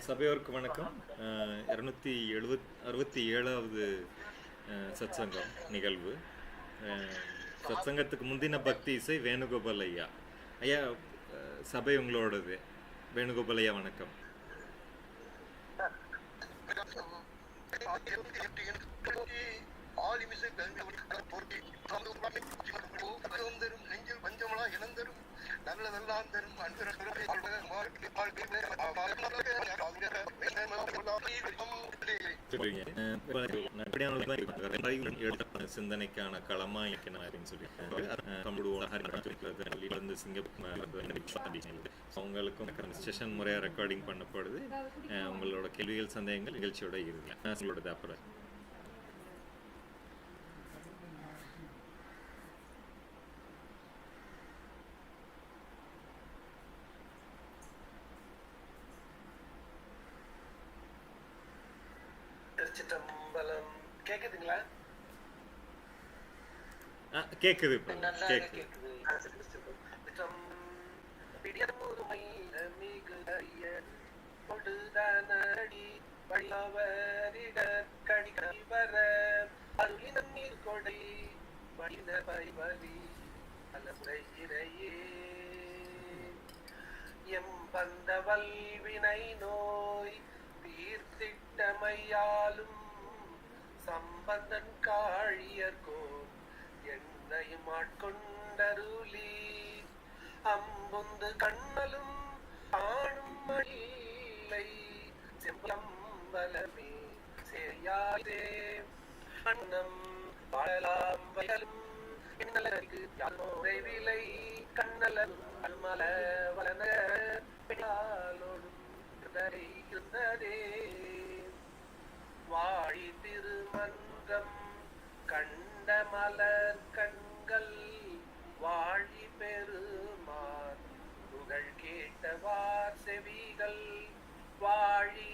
சபையோருக்கு வணக்கம் இரநூத்தி எழுபத் அறுபத்தி ஏழாவது அஹ், சத்சங்கம் நிகழ்வு அஹ், சத்சங்கத்துக்கு முந்தின பக்தி இசை வேணுகோபால் ஐயா ஐயா சபை உங்களோடது வேணுகோபால் ஐயா வணக்கம் ஆலிமிசை பொருத்தி தரும் நெஞ்சில் பஞ்சமலா இழந்தரும் நல்லதெல்லாம் தரும் சொல்றீங்க. சிந்தனைக்கான களமா இருக்கணும் அப்படின்னு சொல்லி. அஹ், கம்ப்யூட்டர் உலக சொல்லி வந்து சிங்கப்பூர் அவங்களுக்கும் செஷன் முறையாக ரெக்கார்டிங் பண்ணப்படுது. அஹ், உங்களோட கேள்விகள் சந்தேகங்கள் நிகழ்ச்சியோட இருக்கு அஹ், அப்புறம். திருச்சிற்றம்பலம் கேக்குதுங்களா? கேக்குது திருச்சிற்றம் பிடியமுதுமை மிகு அரிய கொடுதானடி வழியவரிட கடிகை வர அருளின நீர் கொடை வழிந்த பரிவலி அலமுறை இறையே. எம் பந்த வல்வினை நோய் தீர்த்திட்டமையாலும் சம்பந்தன் காழியர்கோன் என்னையும் ஆட்கொண்டருளி அம்புந்து கண்ணலும் காணும் இல்லை செம்பலமே செய்யாதே அண்ணம் வாழலாம் வயலும் பின்னலருக்கு யாரோரை விலை கண்ணலும் அல்மல வளன பெண்ணாலோடும் இருந்ததை வாழி திருமன்றம் கண்ட மலர் கண்கள் வாழி பெருமான். புகழ் கேட்டவார் செவிகள் வாழி